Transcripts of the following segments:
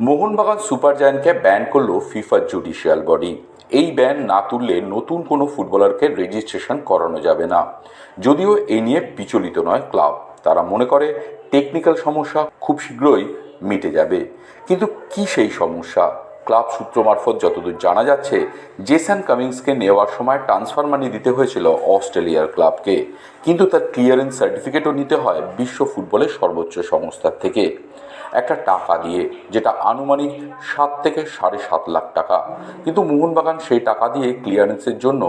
Mohun Bagan super জায়ান্টকে ban করল ফিফার জুডিশিয়াল বডি। এই ব্যান না তুললে নতুন কোনো ফুটবলারকে রেজিস্ট্রেশন করানো যাবে না। যদিও এ নিয়ে বিচলিত নয় ক্লাব। তারা মনে করে, টেকনিক্যাল সমস্যা খুব শীঘ্রই মিটে যাবে। কিন্তু কি সেই সমস্যা? ক্লাব সূত্র মারফত যতদূর জানা যাচ্ছে, জেসন কামিংসকে নেওয়ার সময় ট্রান্সফার মানি দিতে হয়েছিল অস্ট্রেলিয়ার ক্লাবকে। কিন্তু তার ক্লিয়ারেন্স সার্টিফিকেটও নিতে হয় বিশ্ব ফুটবলের সর্বোচ্চ সংস্থার থেকে। একটা টাকা দিয়ে, যেটা আনুমানিক সাত থেকে সাড়ে সাত লাখ টাকা। কিন্তু মোহনবাগান সেই টাকা দিয়ে ক্লিয়ারেন্সের জন্য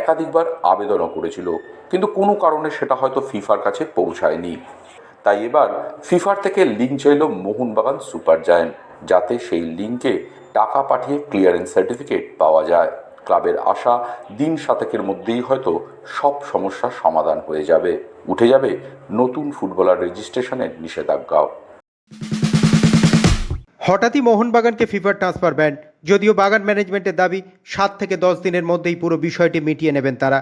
একাধিকবার আবেদনও করেছিল। কিন্তু কোনো কারণে সেটা হয়তো ফিফার কাছে পৌঁছায়নি। তাই এবার ফিফার থেকে লিঙ্ক চাইল মোহনবাগান সুপার জায়ান্ট, যাতে সেই লিঙ্কে টাকা পাঠিয়ে ক্লিয়ারেন্স সার্টিফিকেট পাওয়া যায়। ক্লাবের আশা দিন সাতেকের মধ্যেই হয়তো সব সমস্যার সমাধান হয়ে যাবে। উঠে যাবে নতুন ফুটবলার রেজিস্ট্রেশনের নিষেধাজ্ঞাও। হঠাৎই মোহনবাগানকে ফিফার ট্রান্সফার ব্যান যদিও বাগান ম্যানেজমেন্টের দাবি সাত থেকে দশ দিনের মধ্যেই পুরো বিষয়টি মিটিয়ে নেবেন তারা।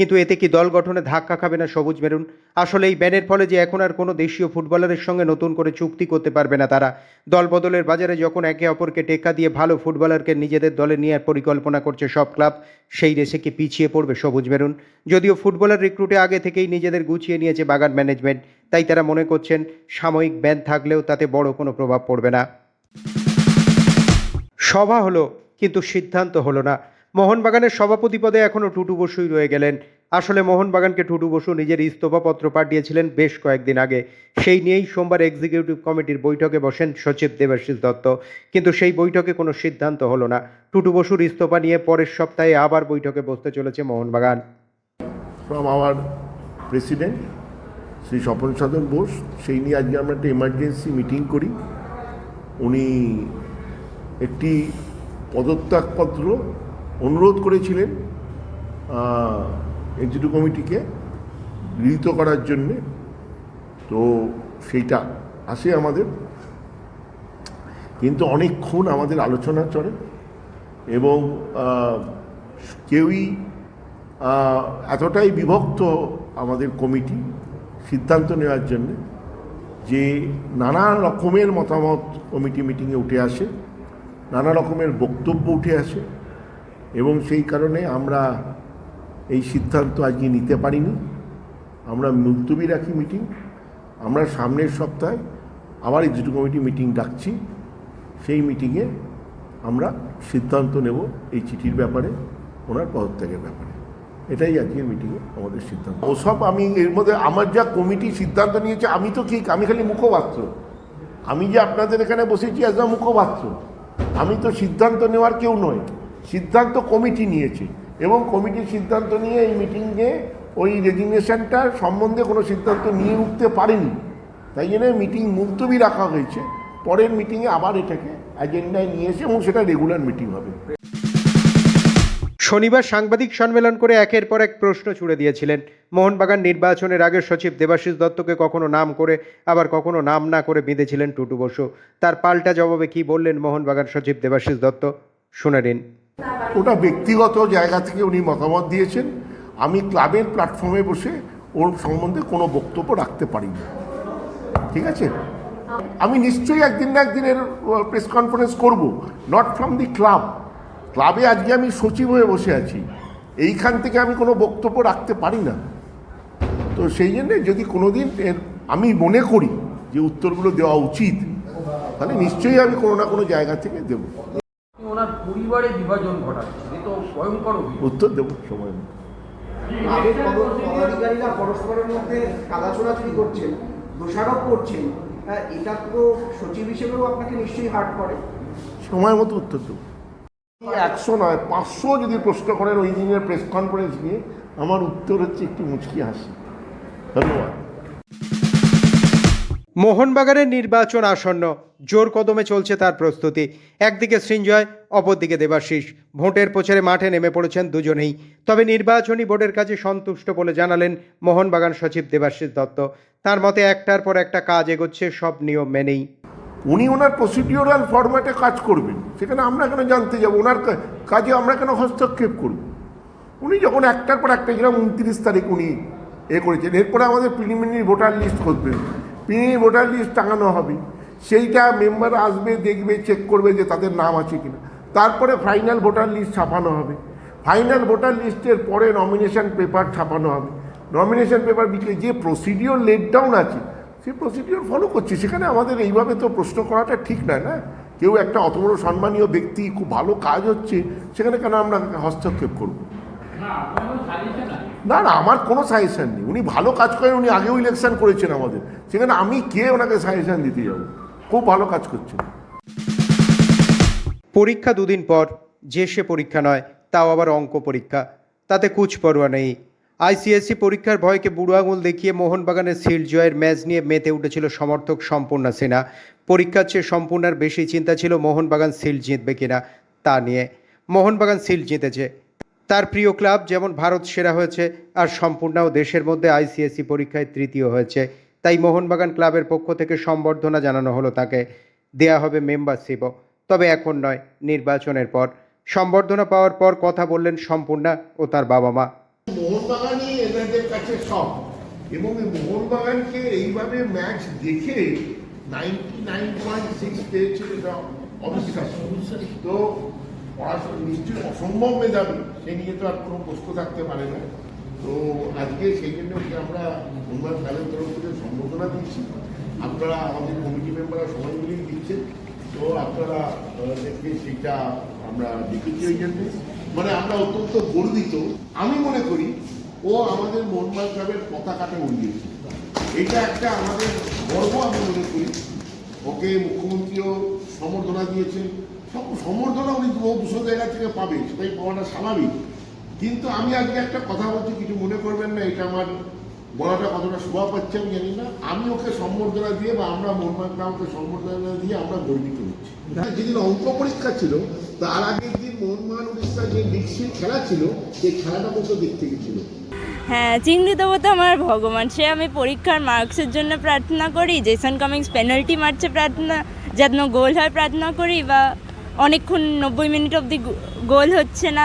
কিন্তু এতে কি দল গঠনে ধাক্কা খাবে না সবুজ মেরুন? আসলে এই ব্যানের ফলে যে এখন আর কোনো দেশীয় ফুটবলারের সঙ্গে নতুন করে চুক্তি করতে পারবে না তারা। দল বদলের বাজারে যখন একে অপরকে টেক্কা দিয়ে ভালো ফুটবলারকে নিজেদের দলে নেওয়ার পরিকল্পনা করছে সব ক্লাব, সেই রেসে কি পিছিয়ে পড়বে সবুজ মেরুন? যদিও ফুটবলার রিক্রুটে আগে থেকেই নিজেদের গুছিয়ে নিয়েছে বাগান ম্যানেজমেন্ট, তাই তারা মনে করছেন সাময়িক ব্যান থাকলেও তাতে বড় কোনো প্রভাব পড়বে না। সভা হলো, কিন্তু সিদ্ধান্ত হলো না। মোহনবাগানের সভাপতি পদে এখনও টুটু বসুই রয়ে গেলেন। আসলে মোহনবাগানকে টুটু বসু নিজের ইস্তফাপত্র পাঠিয়েছিলেন বেশ কয়েকদিন আগে। সেই নিয়েই সোমবার এক্সিকিউটিভ কমিটির বৈঠকে বসেন সচিব দেবাশিস দত্ত। কিন্তু সেই বৈঠকে কোনো সিদ্ধান্ত হলো না। টুটু বসুর ইস্তফা নিয়ে পরের সপ্তাহে আবার বৈঠকে বসতে চলেছে Mohun Bagan. From our president Shri Swapan Sadhan Bose সেই নিয়ে আজকে আমরা একটা এমার্জেন্সি মিটিং করি। উনি একটি পদত্যাগপত্র অনুরোধ করেছিলেন এক্সিকিউটিভ কমিটিকে গৃহীত করার জন্যে। তো সেইটা আসে আমাদের। কিন্তু অনেকক্ষণ আমাদের আলোচনা চলে এবং কেউই এতটাই বিভক্ত আমাদের কমিটি সিদ্ধান্ত নেওয়ার জন্য যে নানা রকমের মতামত কমিটি মিটিংয়ে উঠে আসে, নানা রকমের বক্তব্য উঠে আসে। এবং সেই কারণে আমরা এই সিদ্ধান্ত আজকে নিতে পারিনি। আমরা মুলতুবি রাখি মিটিং, আমরা সামনের সপ্তাহে আবার এক্সিকিউটিভ কমিটি মিটিং ডাকছি। সেই মিটিংয়ে আমরা সিদ্ধান্ত নেব এই চিঠির ব্যাপারে, ওনার পদত্যাগের ব্যাপারে। এটাই আজকের মিটিংয়ে আমাদের সিদ্ধান্ত। ওসব আমি এর মধ্যে আমার যা কমিটি সিদ্ধান্ত নিয়েছে, আমি তো ঠিক আমি খালি মুখপাত্র। আমি যে আপনাদের এখানে বসেছি আ মুখপাত্র, আমি তো সিদ্ধান্ত নেওয়ার কেউ নয় সিদ্ধান্ত কমিটি নিয়েছে এবং কমিটির সিদ্ধান্ত নিয়ে এই মিটিংয়ে ওই রেজিগনেশনটার সম্বন্ধে কোনো সিদ্ধান্ত নিয়ে উঠতে পারেনি। তাই জন্য মিটিং মুলতবি রাখা হয়েছে। পরের মিটিংয়ে আবার এটাকে এজেন্ডায় নিয়ে এসে এবং সেটা রেগুলার মিটিং হবে। শনিবার সাংবাদিক সম্মেলন করে একের পর এক প্রশ্ন ছুড়ে দিয়েছিলেন। মোহনবাগান নির্বাচনের আগে সচিব দেবাশিস দত্তকে কখনো নাম করে, আবার কখনো নাম না করে বেঁধেছিলেন টুটু বসু। তার পাল্টা জবাবে কি বললেন মোহনবাগান সচিব দেবাশিস দত্ত? শুনে নিন। ওটা ব্যক্তিগত জায়গা থেকে উনি মতামত দিয়েছেন। আমি ক্লাবের প্ল্যাটফর্মে বসে ওর সম্বন্ধে কোনো বক্তব্য রাখতে পারি না ঠিক আছে? আমি নিশ্চয়ই একদিন না একদিনের প্রেস কনফারেন্স করব নট ফ্রম দি ক্লাব ক্লাবে আজকে আমি সচিব হয়ে বসে আছি। এইখান থেকে আমি কোনো বক্তব্য রাখতে পারি না। তো সেই জন্যে যদি কোনো দিন এর, আমি মনে করি যে উত্তরগুলো দেওয়া উচিত, তাহলে নিশ্চয়ই আমি কোনো না কোনো জায়গা থেকে দেবো। ওনার পরিবারে বিভাজন ঘটাচ্ছেন এ তো ভয়ঙ্কর উত্তর দেবো সময়। আগের পদাধিকারীরা পরস্পরের মধ্যে কাদা ছোড়াছুড়ি করছেন দোষারোপ করছেন হ্যাঁ, এটা তো সচিব হিসেবেও আপনাকে নিশ্চয়ই হার্ট করে। সময় মতো উত্তর দেবো। একশো নয় পাঁচশো যদি প্রশ্ন করেন ওই দিনের প্রেস কনফারেন্স নিয়ে আমার উত্তর হচ্ছে একটি মুচকি হাসি। ধন্যবাদ। মোহনবাগানের নির্বাচন আসন্ন। জোর কদমে চলছে তার প্রস্তুতি। একদিকে সৃঞ্জয় অপরদিকে দেবাশিস। ভোটের প্রচারে মাঠে নেমে পড়েছেন দুজনেই। তবে নির্বাচনী বোর্ডের কাছে সন্তুষ্ট বলে জানালেন মোহনবাগান সচিব দেবাশিস দত্ত। তার মতে একটার পর একটা কাজ এগোচ্ছে, সব নিয়ম মেনেই। উনি ওনার প্রসিডিওরাল ফরম্যাটে কাজ করবেন। সেখানে আমরা কেন জানতে যাব? ওনার কাজে আমরা কেন হস্তক্ষেপ করব? উনি যখন একটার পর একটা, যেরকম উনত্রিশ তারিখ উনি এ করেছেন, এরপরে আমাদের প্রিলিমিনারি ভোটার লিস্ট করবেন প্রিলিমিনারি ভোটার লিস্ট টাঙানো হবে। সেইটা মেম্বার আসবে, দেখবে চেক করবে যে তাদের নাম আছে কিনা। তারপরে ফাইনাল ভোটার লিস্ট ছাপানো হবে। ফাইনাল ভোটার লিস্টের পরে নমিনেশন পেপার ছাপানো হবে। নমিনেশন পেপার বিক্রি যে প্রসিডিওর লেট ডাউন আছে, সেই প্রসিডিওর ফলো করছি। সেখানে আমাদের এইভাবে তো প্রশ্ন করাটা ঠিক নয় না? কেউ একটা অত বড় সম্মানীয় ব্যক্তি, খুব ভালো কাজ হচ্ছে, সেখানে কেন আমরা হস্তক্ষেপ করব? না না, আমার কোনো সাজেশন নেই। উনি ভালো কাজ করেন, উনি আগেও ইলেকশন করেছেন আমাদের। সেখানে আমি কে ওনাকে সাজেশন দিতে যাব? খুব ভালো কাজ করছেন। পরীক্ষা দুদিন পর, যে সে পরীক্ষা নয়, তাও আবার অঙ্ক পরীক্ষা। তাতে কুচ পরোয়া নেই। আইসিএসসি পরীক্ষার ভয়কে বুড়ো আঙুল দেখিয়ে মোহনবাগানের সিল জয়ের ম্যাচ নিয়ে মেতে উঠেছিল সমর্থক সম্পূর্ণা সেনা। পরীক্ষার চেয়ে সম্পূর্ণার বেশি চিন্তা ছিল মোহনবাগান সিল জিতবে কিনা, তা নিয়ে। মোহনবাগান সিল জিতেছে তার প্রিয় ক্লাব, যেমন ভারত সেরা হয়েছে, আর সম্পূর্ণাও দেশের মধ্যে আইসিএসসি পরীক্ষায় তৃতীয় হয়েছে। তাই মোহনবাগান ক্লাবের পক্ষ থেকে সম্বর্ধনা জানানো হলো তাকে। দেয়া হবে মেম্বারশিপও। তবে এখন নয়, নির্বাচনের পর। সম্বর্ধনা পাওয়ার পর কথা বললেন সম্পূর্ণা ও তার বাবা মা মোহনবাগানই কাছে সব। এবং মোহনবাগানকে এইভাবে ম্যাচ দেখে নাইনটি নাইন পয়েন্ট সিক্স অবিশ্বাস্য। তো পড়াশোনা নিশ্চয়ই অসম্ভব মেধাবী সে নিয়ে তো আর কোনো প্রশ্ন থাকতে পারে না তো আজকে সেই জন্য ওকে আমরা মোহনবাগান ক্লাবের তরফ থেকে সম্বোধনা দিচ্ছি আপনারা আমাদের কমিটি মেম্বাররা সবাই মিলেই দিচ্ছেন তো আপনারা আহ, সেটা আমরা দেখেছি ওই জন্যে মানে আমরা অত্যন্ত গর্বিত আমি মনে করি ও আমাদের মোহনবাগান ক্লাবের পতাকাটা উড়িয়েছে এটা একটা আমাদের গর্ব আমি মনে করি ওকে মুখ্যমন্ত্রীও সম্বর্ধনা দিয়েছেন। সম্বর্ধনা উনি দু দুশো জায়গা থেকে পাবে সেটাই পাওয়াটা স্বাভাবিক। কিন্তু আমি আজকে একটা কথা বলছি কিছু মনে করবেন না এটা আমার বলাটা কতটা শোভা পাচ্ছে আমি জানি না। আমি ওকে সম্বর্ধনা দিয়ে বা আমরা মোহনবাগান ক্লাবকে সম্বর্ধনা দিয়ে আমরা গর্বিত হচ্ছি। যেদিন অঙ্ক পরীক্ষা ছিল তার আগের দিন মোহনবাগান উড়িষ্যা যে লিগসির খেলা ছিল সেই খেলাটা কত দিক থেকে ছিল হ্যাঁ চিংড়ি দেবো তো আমার ভগবান। সে আমি পরীক্ষার মার্কসের জন্য প্রার্থনা করি জেসন কামিংস পেনাল্টি মারছে প্রার্থনা যেন গোল হয় প্রার্থনা করি বা অনেকক্ষণ নব্বই মিনিট অবধি গোল হচ্ছে না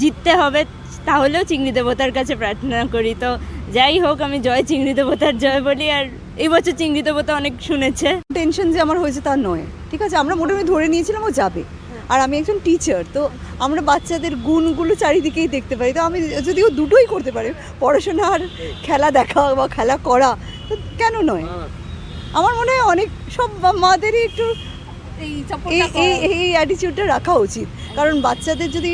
জিততে হবে তাহলেও চিংড়ি দেবতার কাছে প্রার্থনা করি। তো যাই হোক আমি জয় চিংড়ি দেবতার জয় বলি আর এই বছর চিংড়ি দেবতা অনেক শুনেছে। টেনশন যে আমার হয়েছে তা নয় ঠিক আছে? আমরা মোটামুটি ধরে নিয়েছিলাম ও যাবে। আর আমি একজন টিচার তো আমরা বাচ্চাদের গুণগুলো চারিদিকেই দেখতে পাই। তো আমি যদি ও দুটোই করতে পারে পড়াশোনা আর খেলা দেখা বা খেলা করা তো কেন নয়? আমার মনে হয় অনেক সব মাদেরই একটু এই এই এই অ্যাটিটিউডটা রাখা উচিত। কারণ বাচ্চাদের যদি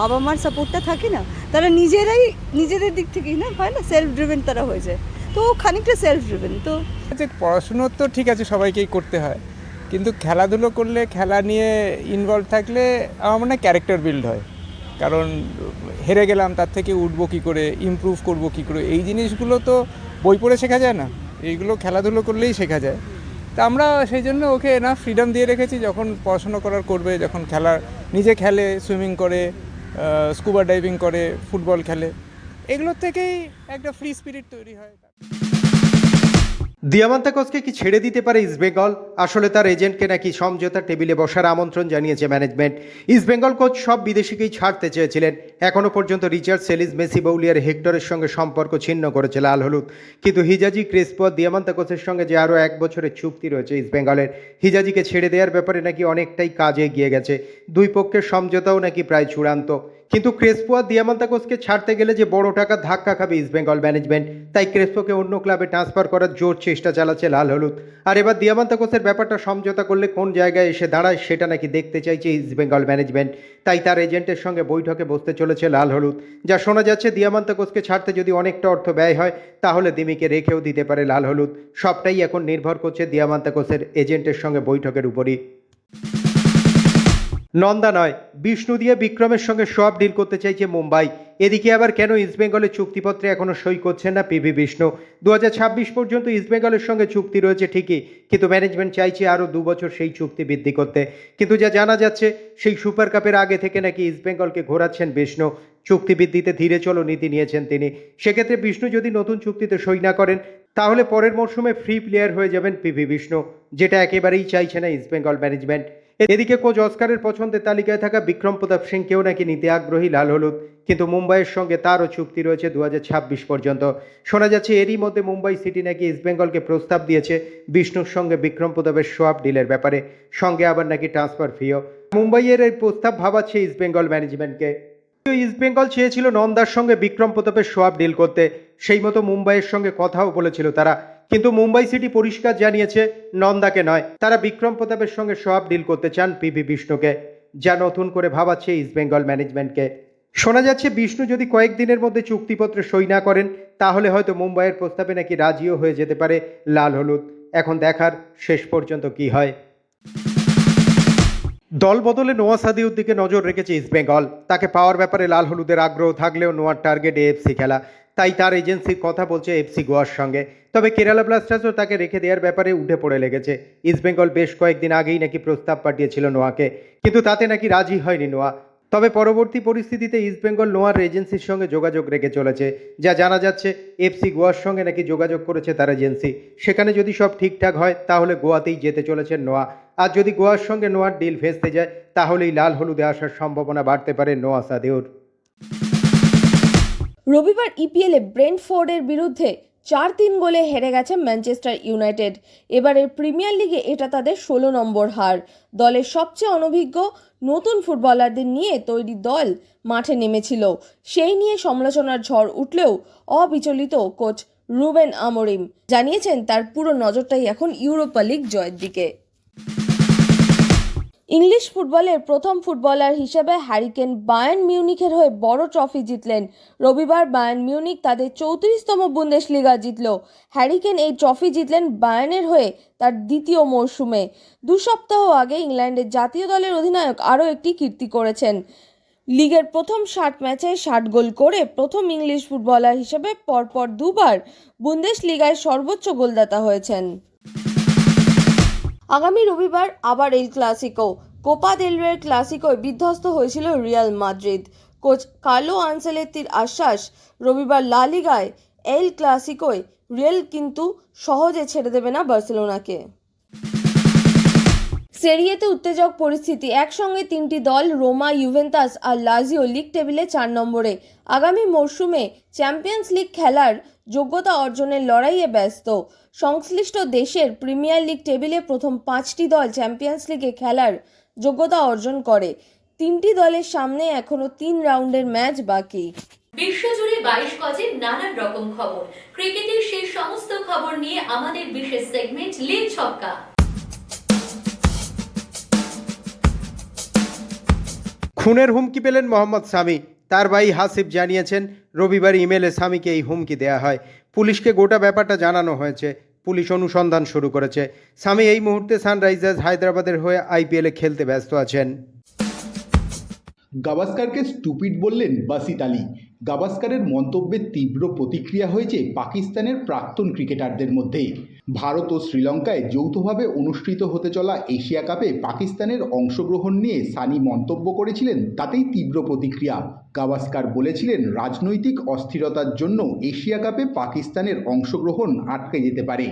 বাবা মার সাপোর্টটা থাকে না তারা নিজেরাই নিজেদের দিক থেকেই না হয় না? সেলফ ড্রিভেন তারা হয়ে যায়। তো খানিকটা সেলফ ড্রিভেন তো। যে পড়াশুনো তো ঠিক আছে সবাইকেই করতে হয়। কিন্তু খেলাধুলো করলে খেলা নিয়ে ইনভলভ থাকলে আমার মনে হয় ক্যারেক্টার বিল্ড হয়। কারণ হেরে গেলাম তার থেকে উঠবো কী করে ইমপ্রুভ করব কী করে এই জিনিসগুলো তো বই পড়ে শেখা যায় না। এইগুলো খেলাধুলো করলেই শেখা যায়। তা আমরা সেই জন্য ওকে না ফ্রিডম দিয়ে রেখেছি যখন পড়াশোনা করার করবে, যখন খেলার, নিজে খেলে সুইমিং করে স্কুবা ডাইভিং করে ফুটবল খেলে। এগুলোর থেকেই একটা ফ্রি স্পিরিট তৈরি হয়। দিয়ামান্তাকসকে কি ছেড়ে দিতে পারে ইস্টবেঙ্গল আসলে তার এজেন্টকে নাকি সমঝোতা টেবিলে বসার আমন্ত্রণ জানিয়েছে ম্যানেজমেন্ট। ইস্টবেঙ্গল কোচ সব বিদেশিকেই ছাড়তে চেয়েছিলেন। এখনও পর্যন্ত রিচার্ড সেলিস, মেসি বৌলিয়ার হেক্টরের সঙ্গে সম্পর্ক ছিন্ন করেছে লাল হলুদ। কিন্তু হিজাজি ক্রেসপো দিয়ামান্তাকসের সঙ্গে যে আরও এক বছরের চুক্তি রয়েছে ইস্টবেঙ্গলের হিজাজিকে ছেড়ে দেওয়ার ব্যাপারে নাকি অনেকটাই কাজে এগিয়ে গেছে। দুই পক্ষের সমঝোতাও নাকি প্রায় চূড়ান্ত। কিন্তু ক্রেসপো আর দিয়ামান্তাকোসকে ছাড়তে গেলে যে বড় টাকা ধাক্কা খাবে ইস্টবেঙ্গল ম্যানেজমেন্ট তাই ক্রেসপোকে অন্য ক্লাবে ট্রান্সফার করার জোর চেষ্টা চালাচ্ছে লাল হলুদ। আর এবার দিয়ামান্তাকোসের ব্যাপারটা সমঝোতা করলে কোন জায়গায় এসে দাঁড়ায় সেটা নাকি দেখতে চাইছে ইস্টবেঙ্গল ম্যানেজমেন্ট তাই তার এজেন্টের সঙ্গে বৈঠকে বসতে চলেছে লাল হলুদ। যা শোনা যাচ্ছে দিয়ামান্তাকোসকে ছাড়তে যদি অনেকটা অর্থ ব্যয় হয়, তাহলে দিমিকে রেখেও দিতে পারে লাল হলুদ। সবটাই এখন নির্ভর করছে দিয়ামান্তাকোসের এজেন্টের সঙ্গে বৈঠকের উপরই। নন্দা নয়, বিষ্ণু দিয়ে বিক্রমের সঙ্গে সব ডিল করতে চাইছে মুম্বাই। এদিকে আবার কেন ইস্টবেঙ্গলের চুক্তিপত্রে এখনও সই করছেন না পিভি বিষ্ণু দু হাজার ছাব্বিশ পর্যন্ত ইস্টবেঙ্গলের সঙ্গে চুক্তি রয়েছে ঠিকই, কিন্তু ম্যানেজমেন্ট চাইছে আরও দু বছর সেই চুক্তি বৃদ্ধি করতে। কিন্তু যা জানা যাচ্ছে, সেই সুপার কাপের আগে থেকে নাকি ইস্টবেঙ্গলকে ঘোরাচ্ছেন বিষ্ণু চুক্তি বৃদ্ধিতে ধীরে চলো নীতি নিয়েছেন তিনি। সেক্ষেত্রে বিষ্ণু যদি নতুন চুক্তিতে সই না করেন, তাহলে পরের মরশুমে ফ্রি প্লেয়ার হয়ে যাবেন পিভি বিষ্ণু যেটা একেবারেই চাইছে না ইস্টবেঙ্গল ম্যানেজমেন্ট এদিকে কোচ অস্কারের পছন্দের তালিকায় থাকা বিক্রম প্রতাপ সিংকেও নাকি নিতে আগ্রহী লাল হলুদ। কিন্তু মুম্বাইয়ের সঙ্গে তারও চুক্তি রয়েছে দু পর্যন্ত। শোনা যাচ্ছে এরই মধ্যে মুম্বাই সিটি নাকি ইস্টবেঙ্গলকে প্রস্তাব দিয়েছে বিষ্ণুর সঙ্গে বিক্রম প্রতাপের সোয়াপ ডিলের ব্যাপারে। সঙ্গে আবার নাকি ট্রান্সফার ফিও। মুম্বাইয়ের এই প্রস্তাব ভাবাচ্ছে ইস্টবেঙ্গল ম্যানেজমেন্টকে। ইস্টবেঙ্গল চেয়েছিল নন্দার সঙ্গে বিক্রম প্রতাপের সোয়াব ডিল করতে। সেই মতো মুম্বাইয়ের সঙ্গে কথাও বলেছিল তারা। কিন্তু মুম্বাই সিটি পরিষ্কার জানিয়েছে, নন্দাকে নয়। তারা বিক্রম প্রতাপের সঙ্গে সব ডিল করতে চান পিভি বিষ্ণুকে, যা নতুন করে ভাবাচ্ছে ইস্টবেঙ্গল ম্যানেজমেন্টকে শোনা যাচ্ছে, বিষ্ণু যদি কয়েকদিনের মধ্যে চুক্তিপত্রে সই না করেন, তাহলে হয়তো মুম্বাইয়ের প্রস্তাবে নাকি রাজিও হয়ে যেতে পারে লাল হলুদ। এখন দেখার শেষ পর্যন্ত কি হয়। দল বদলে নোয়া সাদিউর দিকে নজর রেখেছে ইস্টবেঙ্গল তাকে পাওয়ার ব্যাপারে লাল হলুদের আগ্রহ থাকলেও নোয়ার টার্গেট এএফসি খেলা। তাই তার এজেন্সির কথা বলছে এফসি গোয়ার সঙ্গে। তবে কেরালা ব্লাস্টার্সও তাকে রেখে দেওয়ার ব্যাপারে উঠে পড়ে লেগেছে। ইস্টবেঙ্গল বেশ কয়েকদিন আগেই নাকি প্রস্তাব পাঠিয়েছিল নোয়াকে, কিন্তু তাতে নাকি রাজি হয়নি নোয়া। তবে পরবর্তী পরিস্থিতিতে ইস্টবেঙ্গল নোয়ার এজেন্সির সঙ্গে যোগাযোগ রেখে চলেছে। যা জানা যাচ্ছে, এফসি গোয়ার সঙ্গে নাকি যোগাযোগ করেছে তার এজেন্সি। সেখানে যদি সব ঠিকঠাক হয়, তাহলে গোয়াতেই যেতে চলেছেন নোয়া। আর যদি গোয়ার সঙ্গে নোয়ার ডিল ভেস্তে যায়, তাহলেই লাল হলুদে আসার সম্ভাবনা বাড়তে পারে নোয়া সাদেউর। রবিবার ইপিএলে ব্রেন্টফোর্ডের বিরুদ্ধে চার তিন গোলে হেরে গেছে ম্যানচেস্টার ইউনাইটেড। এবারের প্রিমিয়ার লিগে এটা তাদের ষোলো নম্বর হার। দলের সবচেয়ে অনভিজ্ঞ নতুন ফুটবলারদের নিয়ে তৈরি দল মাঠে নেমেছিল। সেই নিয়ে সমালোচনার ঝড় উঠলেও অবিচলিত কোচ রুবেন আমরিম। জানিয়েছেন, তার পুরো নজরটাই এখন ইউরোপা লিগ জয়ের দিকে। ইংলিশ ফুটবলের প্রথম ফুটবলার হিসেবে হ্যারিকেন বায়ার্ন মিউনিখের হয়ে বড় ট্রফি জিতলেন। রবিবার বায়ার্ন মিউনিক তাদের চৌত্রিশতম বুন্দেশলিগা জিতল। হ্যারিকেন এই ট্রফি জিতলেন বায়ার্নের হয়ে তার দ্বিতীয় মরশুমে। দু সপ্তাহ আগে ইংল্যান্ডের জাতীয় দলের অধিনায়ক আরও একটি কীর্তি করেছেন। লিগের প্রথম ষাট ম্যাচে ষাট গোল করে প্রথম ইংলিশ ফুটবলার হিসেবে পরপর দুবার বুন্দেশ লিগায় সর্বোচ্চ গোলদাতা হয়েছেন। আগামী রবিবার আবার এল ক্লাসিকো। কোপা দেলওয়ের ক্লাসিকোয় বিধ্বস্ত হয়েছিল রিয়াল মাদ্রিদ। কোচ কার্লো আনসেলেত্তির আশ্বাস, রবিবার লা লিগায় এল ক্লাসিকোয় রিয়েল কিন্তু সহজে ছেড়ে দেবে না বার্সেলোনাকে। সেরিয়েতে উত্তেজক পরিস্থিতি। একসঙ্গে তিনটি দল, রোমা ইউভেন্তাস আর লাজিও লিগ টেবিলে চার নম্বরে। আগামী মরশুমে চ্যাম্পিয়ন্স লিগ খেলার যোগ্যতা অর্জনের লড়াইয়ে ব্যস্ত। সংশ্লিষ্ট দেশের প্রিমিয়ার লিগ টেবিলে প্রথম পাঁচটি দল চ্যাম্পিয়ন্স লিগে খেলার যোগ্যতা অর্জন করে। তিনটি দলের সামনে এখনও তিন রাউন্ডের ম্যাচ বাকি। বিশ্বজুড়ে বাইশ গজের নানান রকম খবর। ক্রিকেটের সেই সমস্ত খবর নিয়ে আমাদের বিশেষ সেগমেন্ট লিগ ছক্কা। খুনের হুমকি পেলেন মোহাম্মদ স্বামী। তার ভাই হাসিফ জানিয়েছেন, রবিবার ইমেলে স্বামীকে এই হুমকি দেয়া হয়। পুলিশকে গোটা ব্যাপারটা জানানো হয়েছে। পুলিশ অনুসন্ধান শুরু করেছে। স্বামী এই মুহূর্তে সানরাইজার্স হায়দ্রাবাদের হয়ে আইপিএলে খেলতে ব্যস্ত আছেন। গাভাস্কারকে স্টুপিড বললেন বাসিত আলী। গাভাস্কারের মন্তব্যের তীব্র প্রতিক্রিয়া হয়েছে পাকিস্তানের প্রাক্তন ক্রিকেটারদের মধ্যে ভারত ও শ্রীলঙ্কায় যৌথভাবে অনুষ্ঠিত হতে চলা এশিয়া কাপে পাকিস্তানের অংশগ্রহণ নিয়ে সানি মন্তব্য করেছিলেন, তাতেই তীব্র প্রতিক্রিয়া। গাভাস্কার বলেছিলেন, রাজনৈতিক অস্থিরতার জন্য এশিয়া কাপে পাকিস্তানের অংশগ্রহণ আটকে যেতে পারে।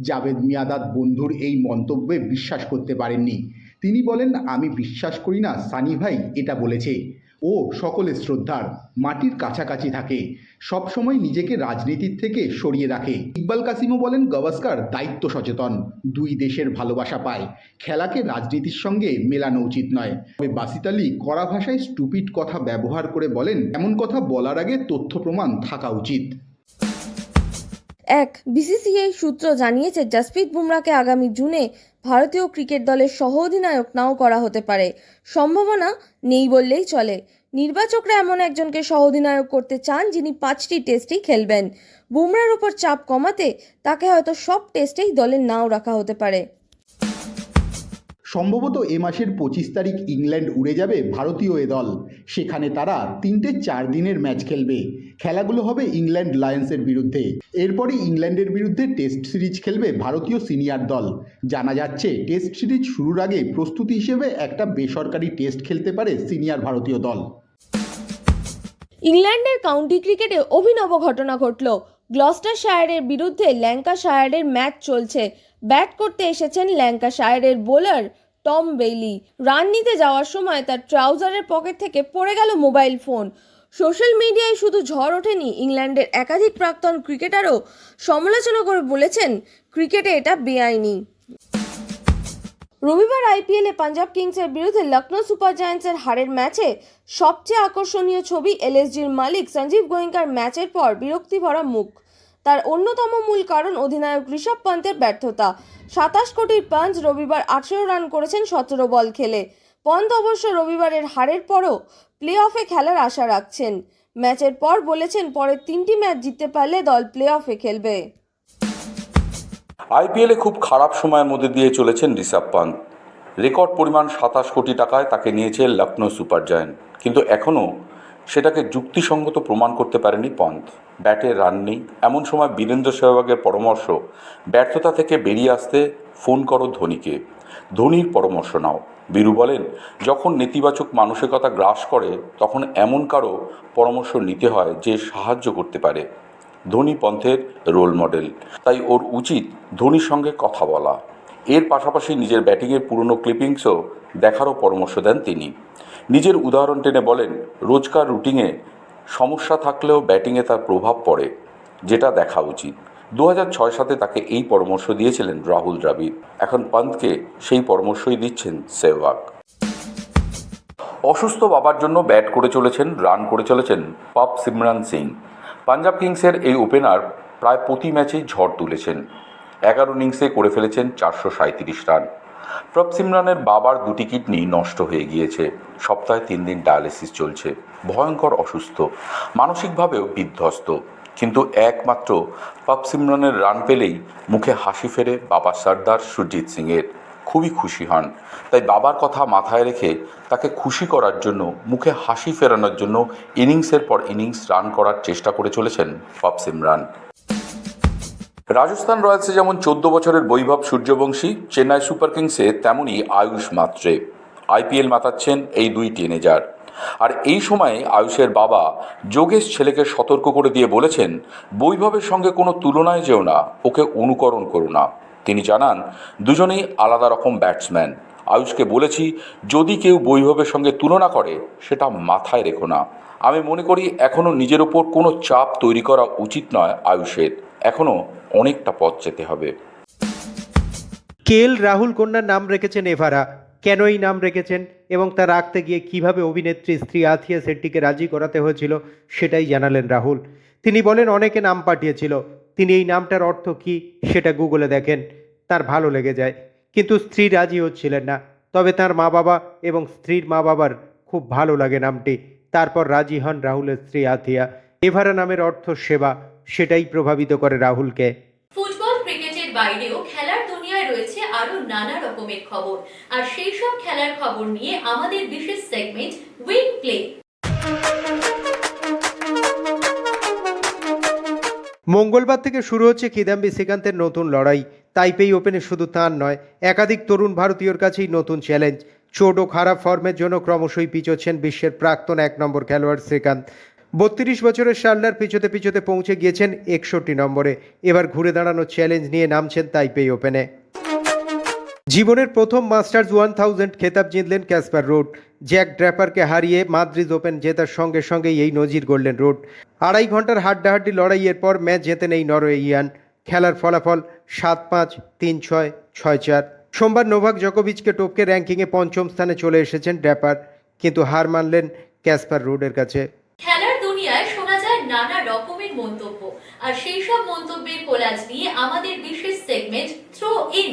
জাভেদ মিয়াদাদ বন্ধুর এই মন্তব্যে বিশ্বাস করতে পারেননি। তিনি বলেন, আমি বিশ্বাস করি না, সানি ভাই এটা বলেছে। ও সকলের শ্রদ্ধার, মাটির কাছাকাছি থাকে। সবসময় নিজেকে রাজনীতির থেকে সরিয়ে রাখে। ইকবাল কাসিমও বলেন, গাভাস্কার দায়িত্ব সচেতন, দুই দেশের ভালোবাসা পায়। খেলাকে রাজনীতির সঙ্গে মেলানো উচিত নয়। তবে বাসিত আলী কড়া ভাষায় স্টুপিড কথা ব্যবহার করে বলেন, এমন কথা বলার আগে তথ্য প্রমাণ থাকা উচিত। এক, বিসিসিআই সূত্র জানিয়েছে, জসপ্রীত বুমরাকে আগামী জুনে ভারতীয় ক্রিকেট দলের সহ অধিনায়ক নাও করা হতে পারে। সম্ভাবনা নেই বললেই চলে। নির্বাচকরা এমন একজনকে সহ অধিনায়ক করতে চান যিনি পাঁচটি টেস্টেই খেলবেন। বুমরার ওপর চাপ কমাতে তাকে হয়তো সব টেস্টেই দলে নাও রাখা হতে পারে। সম্ভবত এ মাসের পঁচিশ তারিখ ইংল্যান্ড উড়ে যাবে ভারতীয় এ দল। সেখানে তারা তিনটে চার দিনের ম্যাচ খেলবে। খেলাগুলো হবে ইংল্যান্ড লায়ন্সের বিরুদ্ধে। এরপরে ইংল্যান্ডের বিরুদ্ধে টেস্ট সিরিজ খেলবে ভারতীয় সিনিয়র দল। জানা যাচ্ছে, টেস্ট সিরিজ শুরুর আগে প্রস্তুতি হিসেবে একটা বেসরকারি টেস্ট খেলতে পারে সিনিয়র ভারতীয় দল। ইংল্যান্ডের কাউন্টি ক্রিকেটে অভিনব ঘটনা ঘটল। গ্লস্টারশায়ারের বিরুদ্ধে ল্যাঙ্কাশায়ারের ম্যাচ চলছে। ব্যাট করতে এসেছেন ল্যাঙ্কাশায়ারের বোলার টম বেইলি। রান নিতে যাওয়ার সময় তার ট্রাউজারের পকেট থেকে পড়ে গেল মোবাইল ফোন। সোশ্যাল মিডিয়ায় শুধু ঝড় ওঠেনি, ইংল্যান্ডের একাধিক প্রাক্তন ক্রিকেটারও সমালোচনা করে বলেছেন, ক্রিকেটে এটা বেআইনি। রবিবার আইপিএলে পাঞ্জাব কিংসের বিরুদ্ধে লখনৌ সুপার জায়ান্টসের হারের ম্যাচে সবচেয়ে আকর্ষণীয় ছবি এলএসজির মালিক সঞ্জীব গোয়েঙ্কার ম্যাচের পর বিরক্তি ভরা মুখ। তার অন্যতম মূল কারণ অধিনায়ক ঋষভ পন্তের ব্যর্থতা। সাতাশ কোটির পাঞ্চ রবিবার আঠেরো রান করেছেন সতেরো বল খেলে। পন্ত অবশ্য রবিবারের হারের পরও প্লে অফে খেলার আশা রাখছেন। ম্যাচের পর বলেছেন পরের তিনটি ম্যাচ জিততে পারলে দল প্লে অফে খেলবে। আইপিএলে খুব খারাপ সময়ের মধ্যে দিয়ে চলেছেন ঋষভ পান্ত রেকর্ড পরিমাণ সাতাশ কোটি টাকায় তাকে নিয়েছে লখনৌ সুপার জায়ান্ট। কিন্তু এখনও সেটাকে যুক্তিসঙ্গত প্রমাণ করতে পারেনি পন্ত ব্যাটে রান নেই। এমন সময় বীরেন্দ্র সেহবাগের পরামর্শ, ব্যর্থতা থেকে বেরিয়ে আসতে ফোন করো ধোনিকে। ধোনির পরামর্শ নাও। বীরু বলেন, যখন নেতিবাচক মানসিকতা গ্রাস করে, তখন এমন কারও পরামর্শ নিতে হয় যে সাহায্য করতে পারে। ধোনি পন্থের রোল মডেল। তাই ওর উচিত ধোনির সঙ্গে কথা বলা। এর পাশাপাশি নিজের ব্যাটিংয়ের পুরনো ক্লিপিংসও দেখারও পরামর্শ দেন তিনি। নিজের উদাহরণ টেনে বলেন, রোজকার রুটিনে সমস্যা থাকলেও ব্যাটিংয়ে তার প্রভাব পড়ে, যেটা দেখা উচিত। দু হাজার ছয় সাতে তাকে এই পরামর্শ দিয়েছিলেন রাহুল দ্রাবিড়। এখন পন্তকে সেই পরামর্শই দিচ্ছেন সেহবাগ অসুস্থ বাবার জন্য ব্যাট করে চলেছেন, রান করে চলেছেন পাপ সিমরান সিং। পাঞ্জাব কিংসের এই ওপেনার প্রায় প্রতি ম্যাচেই ঝড় তুলেছেন। এগারো ইনিংসে করে ফেলেছেন চারশো সাঁত্রিশ রান। প্রপ সিমরানের বাবার দুটি কিডনি নষ্ট হয়ে গিয়েছে। সপ্তাহে তিন দিন ডায়ালিসিস চলছে। ভয়ঙ্কর অসুস্থ। মানসিকভাবেও বিধ্বস্ত। কিন্তু একমাত্র পাপ সিমরানের রান পেলেই মুখে হাসি ফেরে বাবা সর্দার সুরজিৎ সিংয়ের। খুবই খুশি হন। তাই বাবার কথা মাথায় রেখে তাকে খুশি করার জন্য, মুখে হাসি ফেরানোর জন্য ইনিংসের পর ইনিংস রান করার চেষ্টা করে চলেছেন পাপ সিমরান। রাজস্থান রয়্যালসে যেমন চোদ্দ বছরের বৈভব সূর্যবংশী, চেন্নাই সুপার কিংসে তেমনই আয়ুষ মাত্রে। আইপিএল মাতাচ্ছেন এই দুই টিনেজার আর এই সময়ে আয়ুষের বাবা যোগেশ ছেলেকে সতর্ক করে দিয়ে বলেছেন, বৈভবের সঙ্গে কোনো তুলনায় যেও না, ওকে অনুকরণ করো না। তিনি জানান, দুজনেই আলাদা রকম ব্যাটসম্যান। আয়ুষকে বলেছি, যদি কেউ বৈভবের সঙ্গে তুলনা করে, সেটা মাথায় রেখো না। আমি মনে করি এখনও নিজের ওপর কোনো চাপ তৈরি করা উচিত নয় আয়ুষের। এখনও অনেকটা পথ যেতে হবে। কে এল রাহুল কন্যার নাম রেখেছেন এভারা। কেন এই নাম রেখেছেন এবং তা রাখতে গিয়ে কীভাবে অভিনেত্রী স্ত্রী আথিয়া শেট্টিকে রাজি করাতে হয়েছিল সেটাই জানালেন রাহুল। তিনি বলেন, অনেকে নাম পাঠিয়েছিল। তিনি এই নামটার অর্থ কী সেটা গুগলে দেখেন। তার ভালো লেগে যায়। কিন্তু স্ত্রী রাজি হচ্ছিলেন না। তবে তার মা বাবা এবং স্ত্রীর মা বাবার খুব ভালো লাগে নামটি। তারপর রাজি হন রাহুলের স্ত্রী আথিয়া। এভারা নামের অর্থ সেবা। সেটাই প্রভাবিত করে রাহুলকে। ফুটবল ক্রিকেটের বাইরেও খেলার দুনিয়ায় রয়েছে আরও নানা রকমের খবর। আর সেই সব খেলার খবর নিয়ে আমাদের বিশেষ সেগমেন্ট উইং প্লে মঙ্গলবার থেকে শুরু হচ্ছে কিদাম্বি শ্রীকান্তের নতুন লড়াই। তাইপেই ওপেনে শুধু তার নয় একাধিক তরুণ ভারতীয়র কাছেই নতুন চ্যালেঞ্জ চোট ও খারাপ ফর্মের জন্য ক্রমশই পিছোচ্ছেন বিশ্বের প্রাক্তন এক নম্বর খেলোয়াড় শ্রীকান্ত। বত্রিশ বছরের শার্লার পিছোতে পিছোতে পৌঁছে গিয়েছেন একষট্টি নম্বরে। এবার ঘুরে দাঁড়ানোর চ্যালেঞ্জ নিয়ে নামছেন তাইপেই ওপেনে জীবনের প্রথম মাস্টার্স ওয়ান থাউজেন্ড খেতাব জিতলেন ক্যাসপার রোড জ্যাক ড্র্যাপারকে হারিয়ে মাদ্রিদ ওপেন জেতার সঙ্গে সঙ্গেই এই নজির গড়লেন রোড আড়াই ঘণ্টার হাড্ডাহাড্ডি লড়াইয়ের পর ম্যাচ জেতেন এই নরওয়েইয়ান খেলার ফলাফল সাত পাঁচ, তিন ছয় ছয় চার। সোমবার নোভাক জকোভিচকে টপকে র্যাঙ্কিংয়ে পঞ্চম স্থানে চলে এসেছেন ড্র্যাপার কিন্তু হার মানলেন ক্যাসপার রোডের কাছে খেলার দুনিয়ায় শোনা যায় নানা রকমের মন্তব্য। আর সেই সব মন্তব্যের কোলাজ নিয়ে আমাদের বিশেষ সেগমেন্ট থ্রো ইন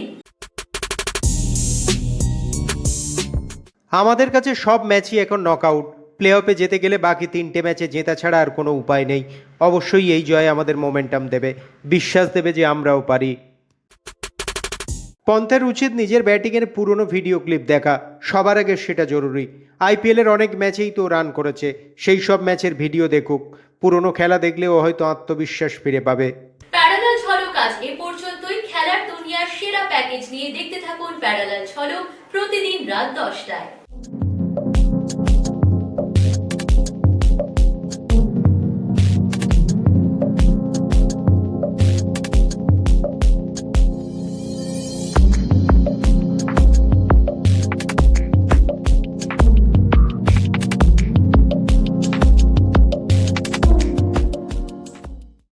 আমাদের কাছে সব ম্যাচই এখন নকআউট প্লে অফে যেতে গেলে বাকি তিনটে ম্যাচে জেতা ছাড়া আর কোনো উপায় নেই। অবশ্যই এই জয় আমাদের মোমেন্টাম দেবে। বিশ্বাস দেবে যে আমরাও পারি। পন্থের উচিত নিজের ব্যাটিংয়ের পুরনো ভিডিও ক্লিপ দেখা। সবার আগে সেটা জরুরি। আইপিএলের অনেক ম্যাচেই তো রান করেছে। সেই সব ম্যাচের ভিডিও দেখুক। পুরনো খেলা দেখলেও হয়তো আত্মবিশ্বাস ফিরে পাবে। প্যারালাল ঝলক আজ এ পর্যন্তই। খেলার দুনিয়ার সেরা প্যাকেজ নিয়ে দেখতে থাকুন প্যারালাল ঝলক প্রতিদিন রাত দশটায়।